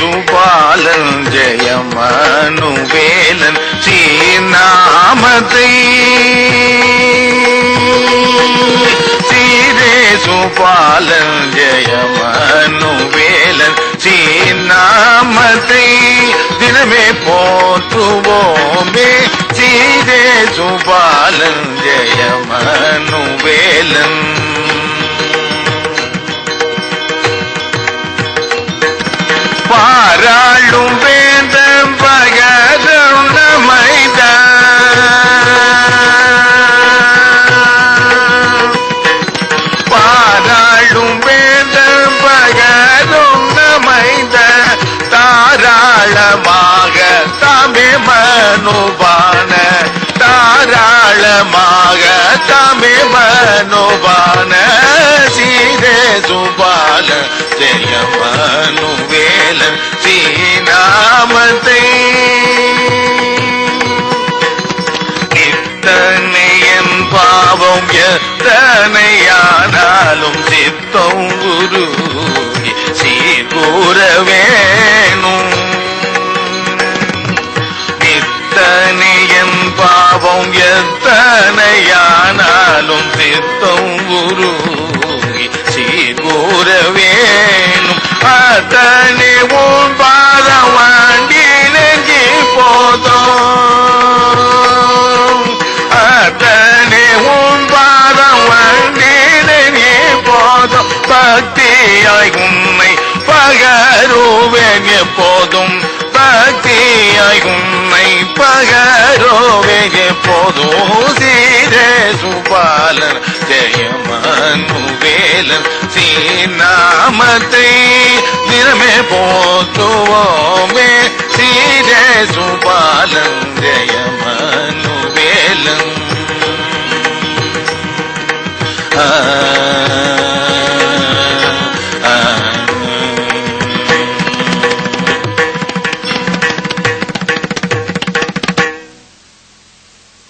சுபாலன் ஜெயமனுவேலன் ஸ்ரீநாமத்தை சீரே சுபாலன் ஜெயமனுவேலன் ஸ்ரீநாமத்தை தினமே போற்றுவோமே சீரே சுபாலன் ஜெயமனுவேலன் மனுபான தாராளமாக தமிழ் மனுபான சீரே சுபால ஜெய ஜெயமனுவேலன் ஸ்ரீநாமத்தை இத்தனையன் பாவம் எத்தனையானாலும் சித்தம் குரு சீர்கூற வேணும். எத்தனையானாலும் சித்தம் குரு சீர்கூற வேணும். அத்தனை உன் பாதம் வாண்டி நெஞ்சி போதும். அத்தனை உன் பாதம் வாண்டி நெஞ்சி போதும். பக்தியாய் உன்னை பகருவேன் எப்போதும் எப்போதும் சீர சுபாலன் ஜெயமானுவேலன் சீநாமத்தை நிறமே போற்றுவோமே சீர சுபாலன் ஜெயமானுவேலன் ஆ